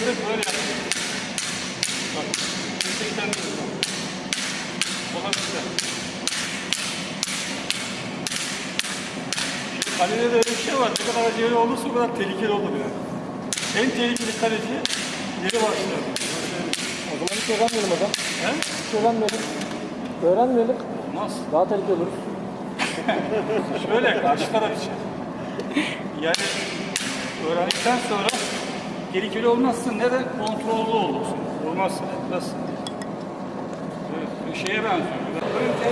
Direkt böyle yapıyor. Bak. 180 diyor. Olabilir. Şimdi kalede de öyle bir şey var. Ne kadar acele olursa o kadar tehlikeli olur yani. En tehlikeli kaleci yeri başlıyor. O zaman hiç öğrenmeyelim hocam. He? Hiç öğrenmeyelim. Öğrenmeyelim. Olmaz. Daha tehlikeli oluruz. Şöyle karşı taraf için. Yani öğrendikten sonra tehlikeli olmazsın ne de kontrollü olursun. Olmazsın, etmezsin. Evet, şeye benziyor. Önce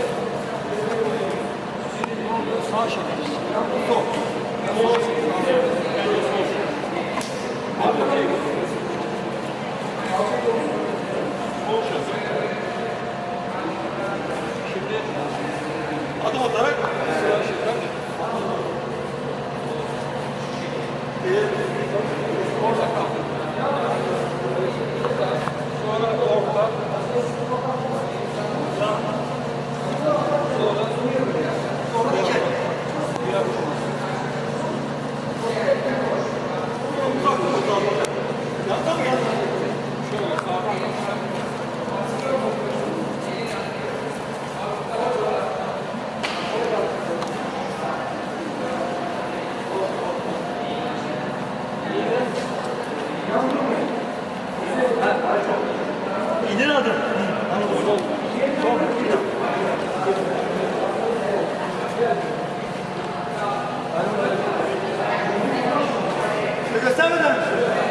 sağ şekilde. Sol. Sol. Önce sol. Sol şekilde. Şimdi adım atarak サウダン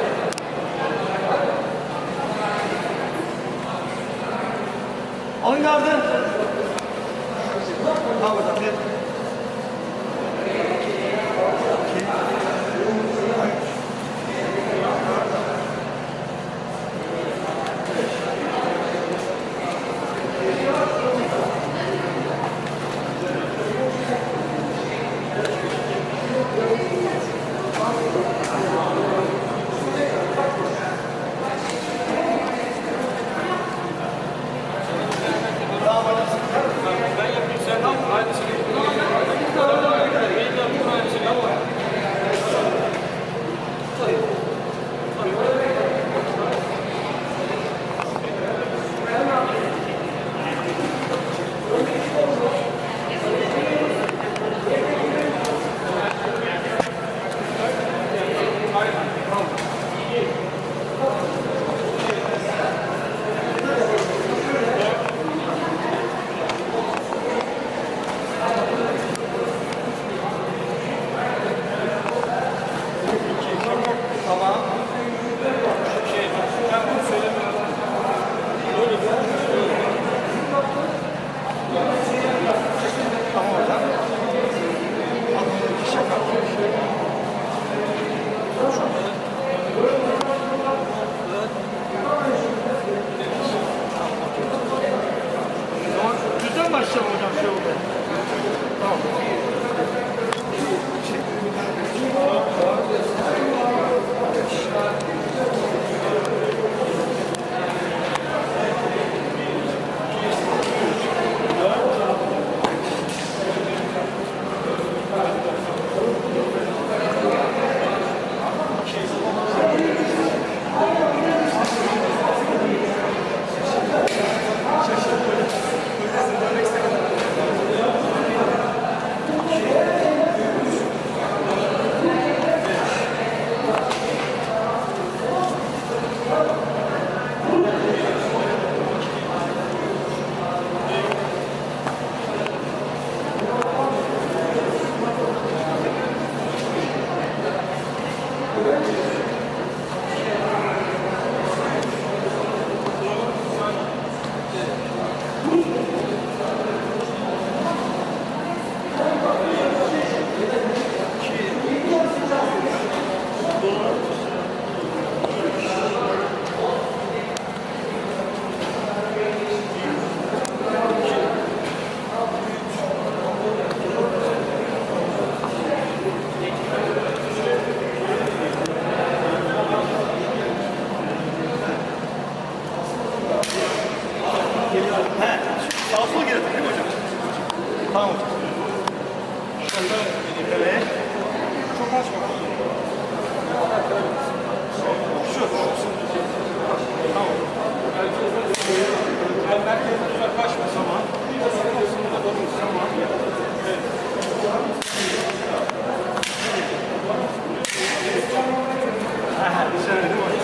是。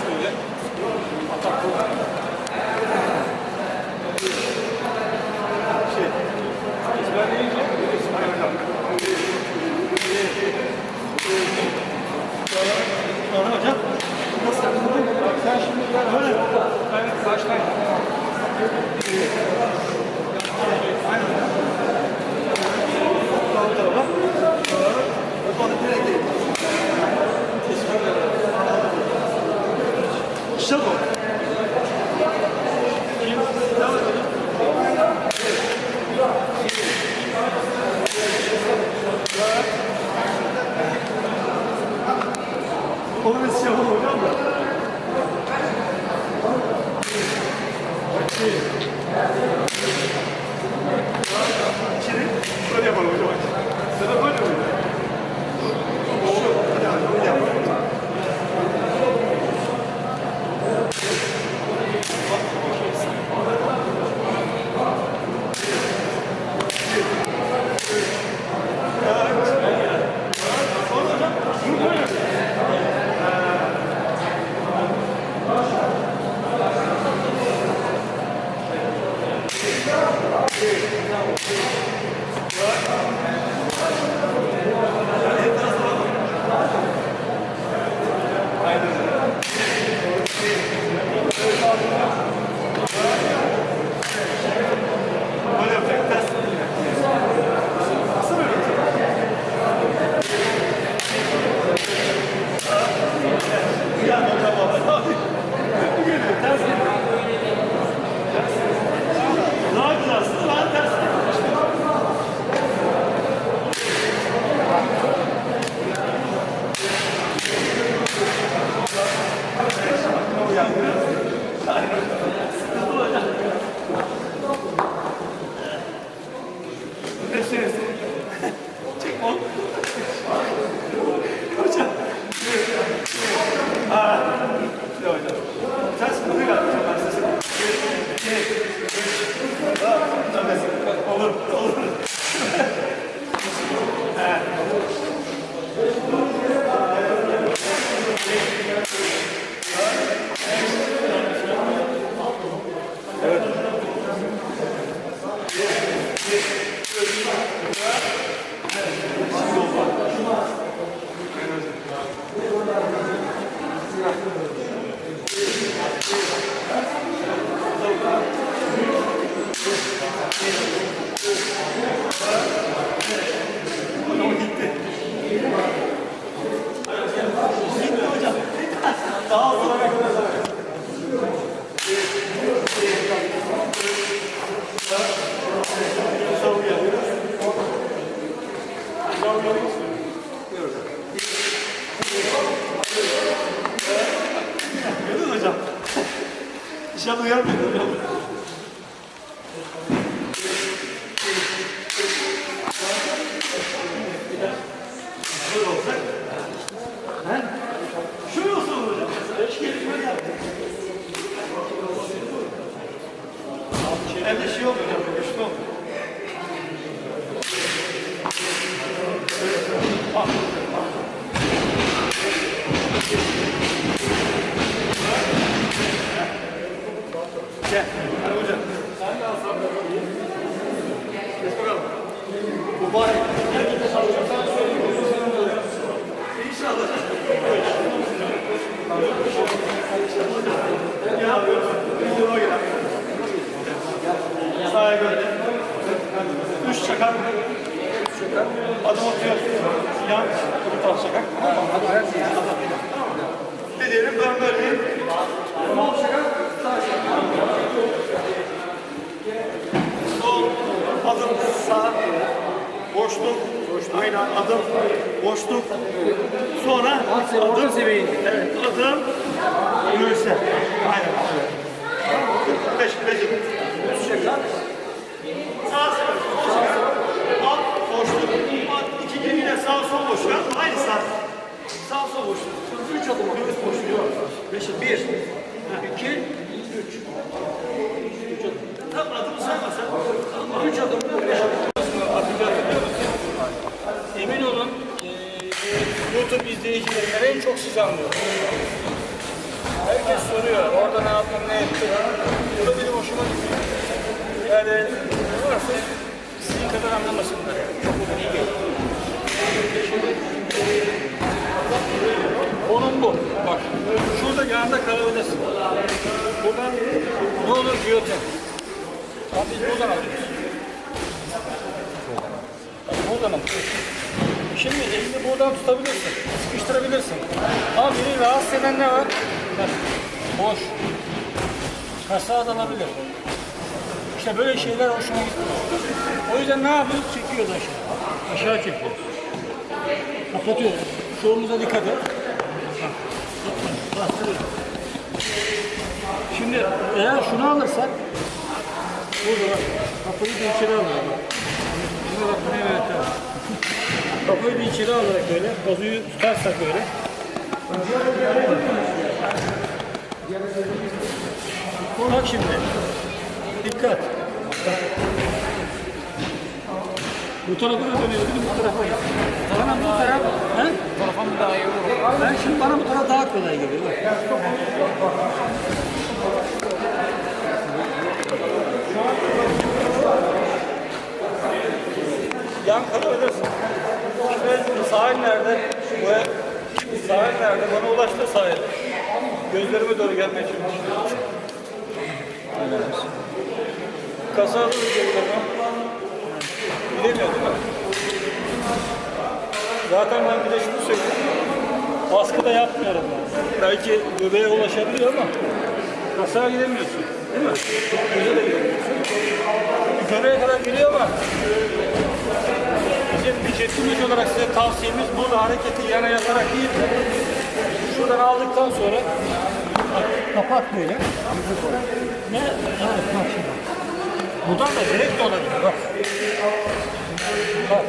Hem de şey oluyor. boşluk, aynı adım, boşluk. Sonra adım seviyeye indi. Evet, adım, göğüse. Aynen. 45 derece. Üst şakak. Sağ sıra, sol şakak. Alt, boşluk. Alt, iki gibi yine sağ, sol boşluk. Aynı sağ. Sağ, sol boşluk. Sonra üç adım atıyoruz boşluğu. Beş, bir, iki, üç. Üç adım. Tam adımı saymasan, üç adım, beş adım. İzleyicilerine en çok siz anlıyorsunuz. Herkes soruyor, orada ne yaptın, ne ettin? Bu da benim hoşuma gidiyor. Yani varsa sizin kadar anlamasınlar. Çok iyi geliyor. Konum bu. Bak, şurada yanında kahvedesin. Buradan ne olur giyotin. Abi buradan alıyoruz. Buradan alıyoruz. Şimdi elini buradan tutabilirsin, sıkıştırabilirsin. Ama beni rahatsız eden ne var? Boş. Kasa alabilir. İşte böyle şeyler hoşuma gitti. O yüzden ne yapıyoruz? Çekiyoruz aşağı. Aşağı çekiyoruz. Kapatıyoruz. Şovumuza dikkat et. Şimdi eğer şunu alırsak burada bak kapıyı da içeri alıyoruz. bak. Şimdi bak buraya evet. Kapıyı da içeri alarak böyle, bozuyu tutarsak böyle. Bak şimdi. Dikkat. Bu tarafa da dönüyor, bir de bu tarafa git. Bana bu taraf, he? Tarafa mı daha iyi olur? Ben şimdi bana bu taraf daha kolay geliyor. Bak. Yan kalabilirsin. Sahil nerede? Bu sahil nerede? Bana ulaştı sahil. Gözlerime doğru gelmeye çalışıyor. Kasa alır gözlerime. Bilemiyor değil mi? Zaten ben bir de şunu söyleyeyim. Baskı da yapmıyorum ben. Belki göbeğe ulaşabiliyor ama kasaya gidemiyorsun. Değil mi? Göze de gidemiyorsun. Göbeğe kadar geliyor ama Bizim ücretimiz olarak size tavsiyemiz bu hareketi yana yatarak değil de şuradan aldıktan sonra kapat böyle. Ne? Evet bak şimdi. Buradan da direkt de olabilir bak. Bak.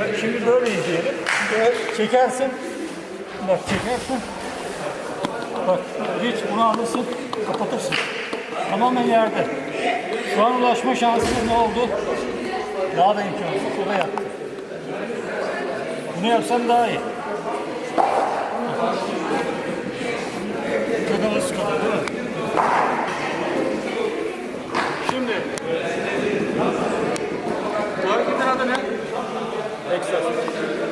Bak, Şimdi böyle izleyelim. Böyle çekersin. Bak çekersin. Bak hiç bunu alırsın kapatırsın. Tamamen yerde. Şu an ulaşma şansı ne oldu? Daha da imkansız. O da yaptı. Bunu yapsam daha iyi. Çok hızlı kalıyor değil mi? Şimdi bu hareketin adı ne? Texas.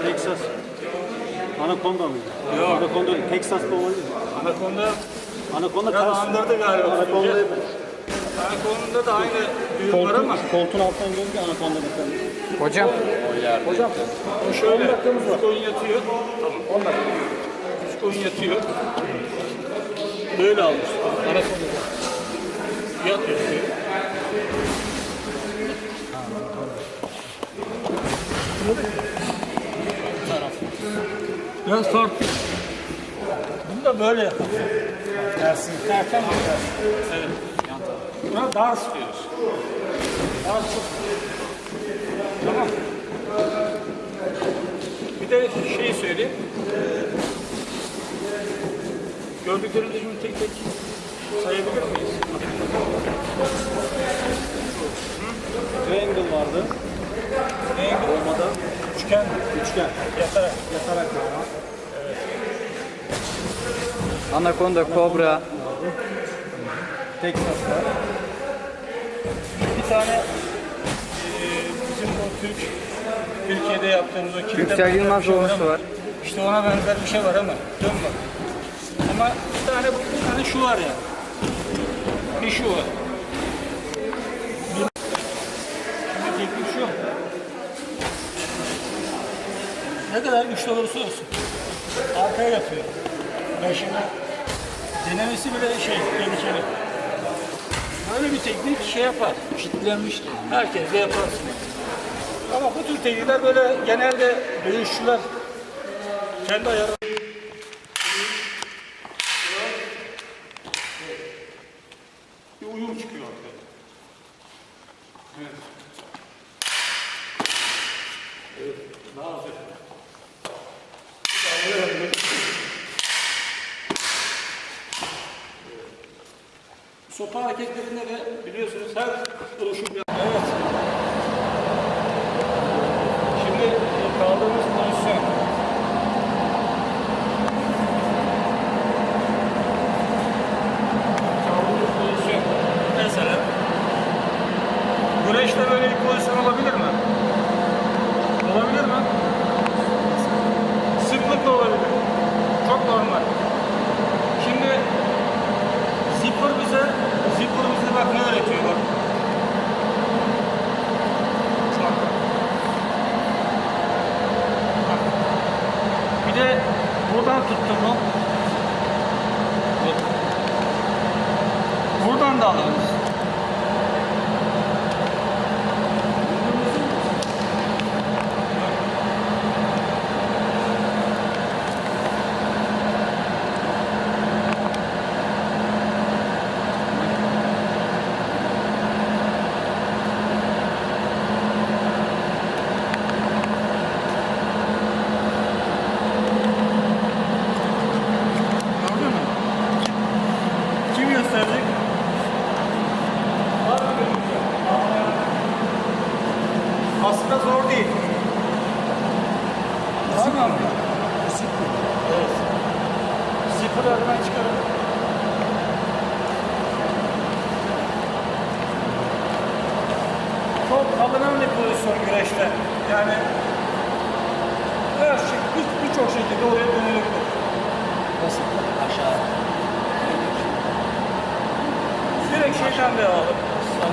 Texas. Anaconda mı? Yok. Anaconda. Texas'ta olabilir. Anakonda Anaconda biraz ters. andırdı galiba. Anaconda değil. Anakonda da aynı büyük var ama koltuğun alttan görünce anaconda bir Hocam. Hocam. bu şöyle. Üç koyun yatıyor. Tamam. 10 dakika. Üç koyun yatıyor. Böyle almış. Anakonda. Yat yatıyor. Biraz farklı. Bunu da böyle yapalım. Dersin. Derken dersin. Evet. Buna dans diyoruz. Tamam. Bir de şey söyleyeyim. Gördüklerinizi şimdi tek tek sayabilir miyiz? Triangle vardı. Triangle olmadan üçgen, Üçgen. yatarak. Yatarak yapma. Anaconda, kobra. Texas'ta. Bir Türk Türkiye'de yaptığımız o kitle Yüksel Yılmaz şey var olması var. İşte ona benzer bir şey var ama dön bak. Ama bir tane bu bir tane şu var ya. Bir şu var. Bir, teknik şu. Ne kadar güçlü olursa olsun. Arkaya yapıyor. Şimdi denemesi bile şey tehlikeli. Böyle bir teknik şey yapar. Kitlenmiştir. Herkes de yaparsın. Ama bu tür teknikler böyle genelde dövüşçüler kendi ayarı. Bir uyum çıkıyor. Sopa hareketlerinde de biliyorsunuz her duruşum bir...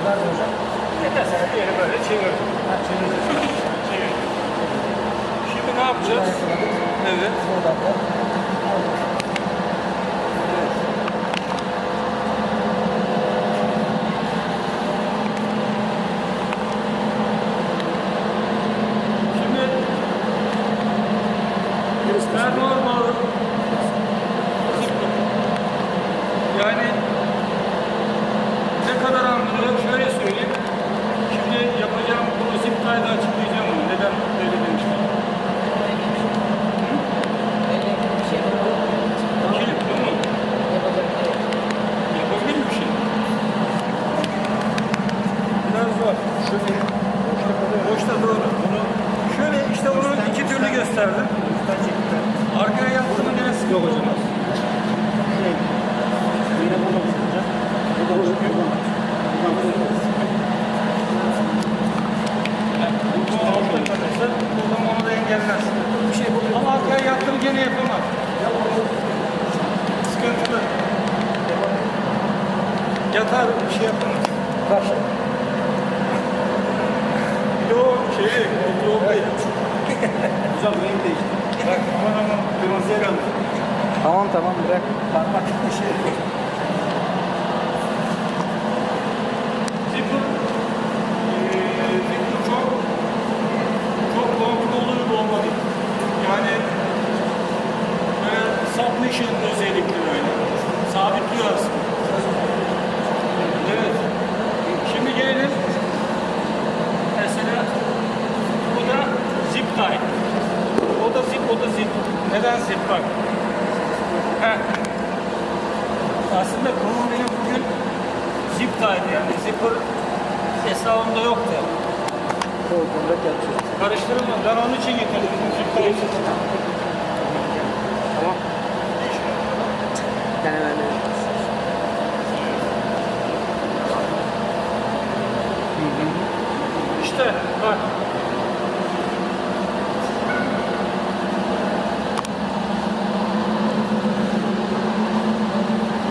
Standart hocam. Ne mesela diyelim böyle çevirdim. Ha çevireceğiz. Çevirdim. Şimdi ne yapacağız? Evet. Buradan da Şimdi ben normal yani ne kadar anlıyor şöyle söyleyeyim. Şimdi yapacağım bunu zip kaydı açıklayacağım onu. Neden öyle demiştim. Kilit bu mu? Yapabilir mi bir şey? Biraz zor. Şöyle boşta doğru. Bunu şöyle işte onu iki türlü gösterdim. Arkaya yaptığımı yine sıkı olmaz. Yine burada mısın hocam? Burada hocam. Buradan. Bu altta kalırsa buradan onu da engellemez. Bir şey bu. Ama arkaya yaptım gene yapamaz. Sıkıntılı. Yatar bir şey yapamaz. Bak. Bir de o şeyi, koltuğu değil. Hocam renk değişti. Bak aman aman kırmızıya kaldı. Tamam tamam bırak. Parmak bir şey. Zipper, eee, zipper çok çok kontrollü bir olmalı. Yani böyle submission özellikle böyle. Sabitliyor aslında. Evet. Şimdi gelelim. Mesela bu zip tie. O zip, o zip. Neden zip bak? Aslında konum benim bugün zip tie'di yani zipper hesabımda yoktu. Koltuğunda yatıyor. Karıştırma. Ben onun için getirdim. Zip tie için. Tamam. Yani ben de. İşte bak.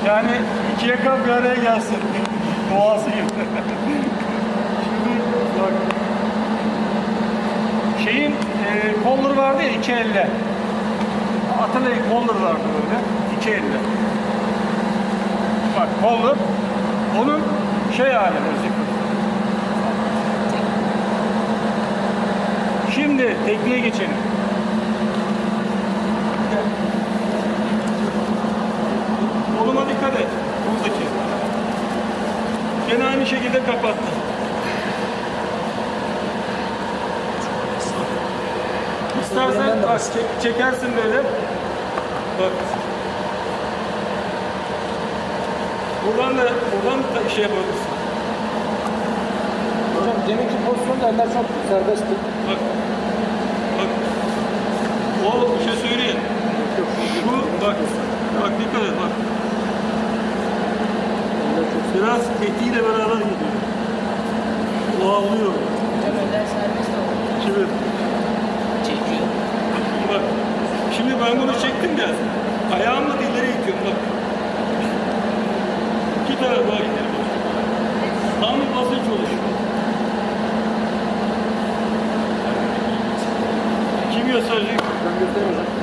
Yani iki yaka bir araya gelsin. Doğası gibi. Şimdi bak. Şeyin e, collar vardı ya iki elle. Atölye collar vardı böyle. iki elle. Bak collar. Onun şey hali zipper. Şimdi tekniğe geçelim. Koluma dikkat et. Buradaki. Gene aynı şekilde kapattım. İstersen bak, çek- çekersin böyle. Bak. Buradan da buradan da şey yapabilirsin. Hocam deminki pozisyonda eller çok serbestti. Bak. Bak. O bir şey söyleyeyim. Şu bak. Bak dikkat et bak. Eller çok Biraz etiyle beraber gidiyor. O avlıyor. Hocam eller serbest oldu. Şimdi Çekiyor. bak. Şimdi ben bunu çektim ya. Ayağımla ileri itiyorum bak. İki tarafa ileri bak. Tam bir basınç oluşuyor. Kim gösterecek? Ben göstereyim hocam.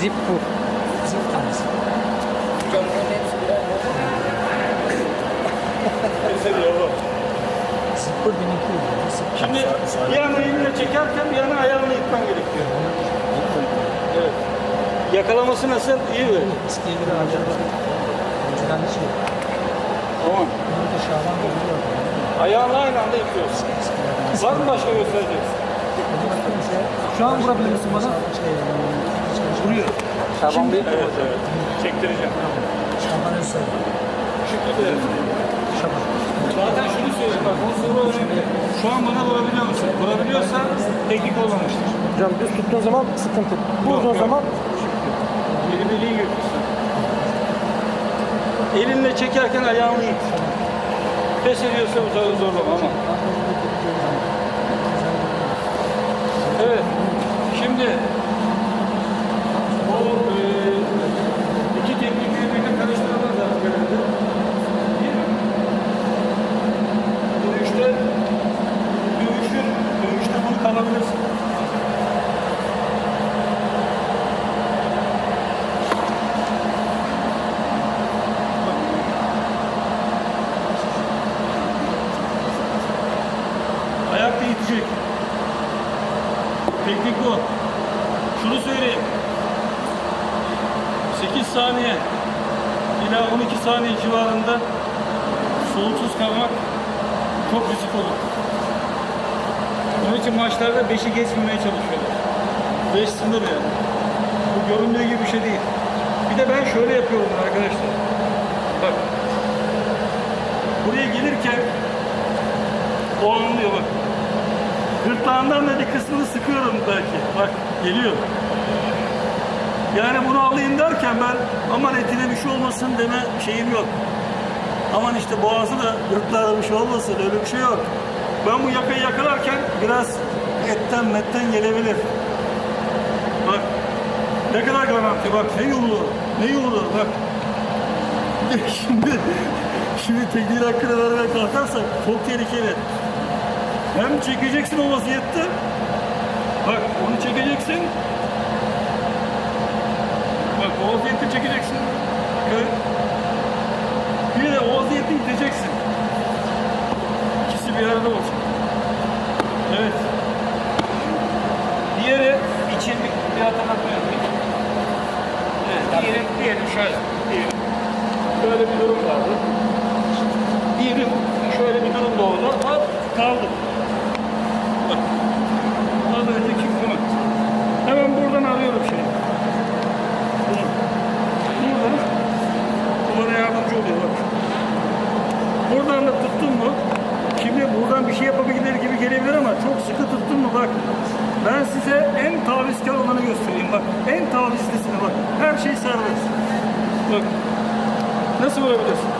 Zip bu. Zip tanesi. Hocam bunların hepsi birer Mesela o. Zip bu benimki. Şimdi bir yana elinle çekerken bir yana ayağını itmen gerekiyor. Evet. Nasıl? İyi mi? Eskiye göre harcadı. Önceden şey. Tamam. Bunu da şaban oluyor. Ayağını aynı anda itiyorsun. Var mı başka göstereceksin? Şu an vurabilir misin bana? Vuruyor. Şaban Bey. Evet, evet. Çektireceğim. Şaban Özsoy. Evet. Şaban. Zaten şunu söyleyeyim bak, o soru önemli. Şu an bana vurabiliyor musun? Vurabiliyorsan teknik olmamıştır. Hocam düz tuttuğun zaman sıkıntı. Vurduğun yok. zaman İyi götürsün. Elinle çekerken ayağını it. Pes ediyorsa tabii zorlama ama. Evet. Şimdi 2 saniye civarında soluksuz kalmak çok risk olur. Onun için maçlarda 5'i geçmemeye çalışıyorlar. 5 sınır yani. Bu göründüğü gibi bir şey değil. Bir de ben şöyle yapıyorum arkadaşlar. Bak. Buraya gelirken o bak. Gırtlağından da bir kısmını sıkıyorum belki. Bak geliyor. Yani bunu alayım derken ben aman etine bir şey olmasın deme şeyim yok. Aman işte boğazı da gırtlağı bir şey olmasın öyle bir şey yok. Ben bu yakayı yakalarken biraz etten metten gelebilir. Bak ne kadar garanti bak ne yolu ne yolu bak. Şimdi şimdi tekniğin hakkını vermeye kalkarsak çok tehlikeli. Hem çekeceksin o vaziyette. Bak onu çekeceksin. Bak o vaziyette çekeceksin. Evet. Bir de o vaziyette iteceksin. İkisi bir arada olsun. Evet. Diğeri için bir, bir hatırlatma yapayım. Evet, diğeri, diğeri şöyle. Diğeri. Böyle bir durum vardı. Diğeri şöyle bir durum doğdu. Hop kaldı. Bak. Az önceki bunu. Hemen buradan arıyorum şeyi. Bunu. Buradan. Bu bana yardımcı oluyor bak. Buradan da tuttun mu? Şimdi buradan bir şey yapabilir gibi gelebilir ama çok sıkı tuttun mu bak. Ben size en tavizkar olanı göstereyim bak. En tavizlisini bak. Her şey serbest. Bak. Nasıl vurabilirsin?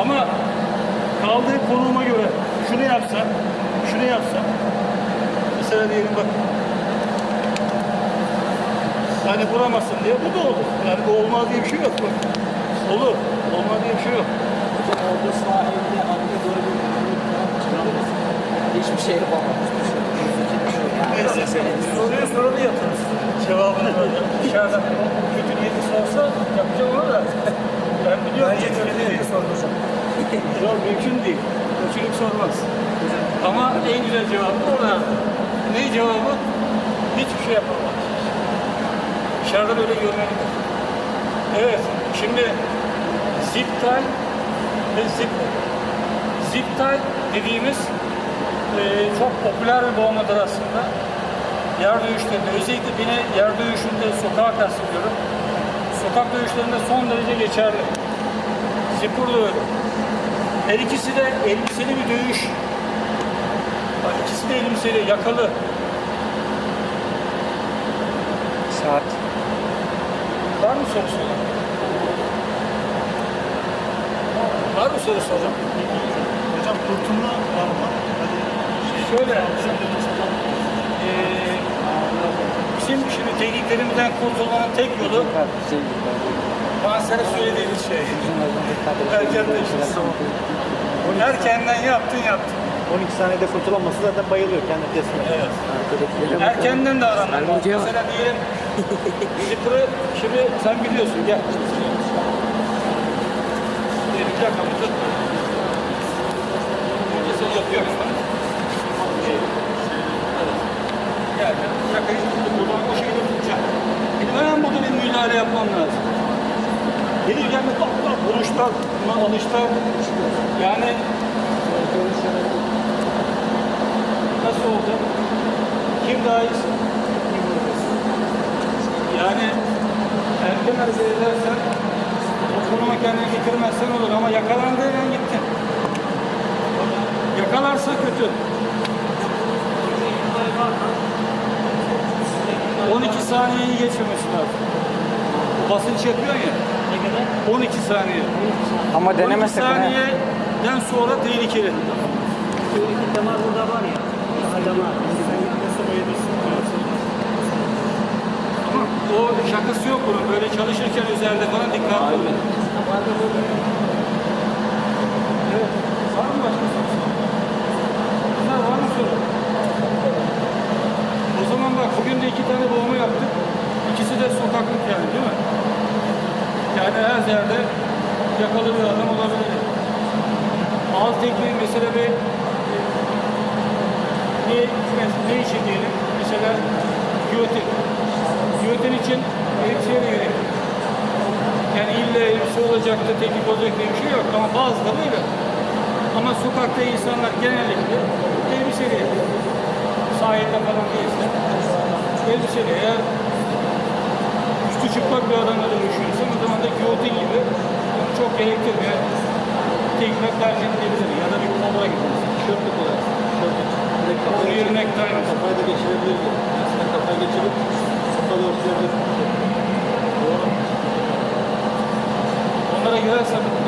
Ama kaldığı konuma göre şunu yapsa, şunu yapsa, mesela diyelim bak, hani vuramazsın diye bu da olur. Yani bu olmaz diye bir şey yok bak. Olur, olmaz diye bir şey yok. Orada sahilde hamle böyle yapamam. Hiçbir şey Neyse, soruyu sorunu yaparız. Cevabını böyle dışarıdan kötü niyeti sorsa yapacağım onu da. Ben biliyorum. Bence kötü sordu hocam. Yok mümkün değil. Kötülük sormaz. Ama en güzel cevabı orada. Ne cevabı? Hiçbir şey yapamaz. Dışarıda böyle görmelidir. Evet, şimdi zip time ve zip zip tie dediğimiz e, çok popüler bir boğmadır aslında. Yer dövüşlerinde, özellikle yine yer dövüşünde sokağa kastediyorum. Sokak dövüşlerinde son derece geçerli. Zipur öyle. Her ikisi de elbiseli bir dövüş. Bak ikisi de elbiseli, yakalı. Saat. Var mı sorusu? Var mı sorusu hocam? Hocam kurtulma var mı? Hadi Şöyle, eee bizim şimdi tehlikelerimizden kurtulmanın tek yolu kansere söylediğimiz şey. Erken teşhis. Erkenden yaptın yaptın. 12 saniyede kurtulamazsa zaten bayılıyor kendi teslim. Evet. Erkenden de aranmak. Mesela diyelim zipri şimdi sen biliyorsun gel. Diyelim yakamızı. Önce seni yapıyorum. Gel. Yakayı buradan o şekilde tutacağım. Benim hemen burada bir müdahale yapmam lazım. Gelir gelmez buna alışlar. Yani nasıl olacak? Kim daha? Yani erken hareket edersen o konuma kendini getirmezsen olur ama yakalandı hemen gitti. Yakalarsa kötü. 12 saniyeyi geçmemesi lazım. Basınç yapıyor ya. 12 saniye. Ama 12 denemesek ne? saniyeden sonra tehlikeli. Damar burada var ya. Damar. Ama o şakası yok bunun. Böyle çalışırken üzerinde falan dikkatli olun. Evet. Var mı başka? Güzel var mı soru? O zaman bak bugün de iki tane boğma yaptık. İkisi de sokaklık yani değil mi? Yani her yerde yakalı bir adam olabilir. Alt tekniği mesela bir ne, ne için diyelim? Mesela giyotin. Giyotin için elbiseye de gerek yok. Yani illa elbise olacak da teknik olacak diye bir şey yok ama bazıları öyle. Ama sokakta insanlar genellikle elbiseli. Sahilde falan değilse elbiseli. Eğer üstü çıplak bir adamla dönüşüyorsan o zaman da giyotin gibi onu çok gerektirmeyen teknik tercih edebilir. Ya da bir gibi. Şörtlük olarak. Şörtlük. Rear neck tie mesela. Kafayı da geçirebilir. Aslında kafayı geçirip. Onlara girersen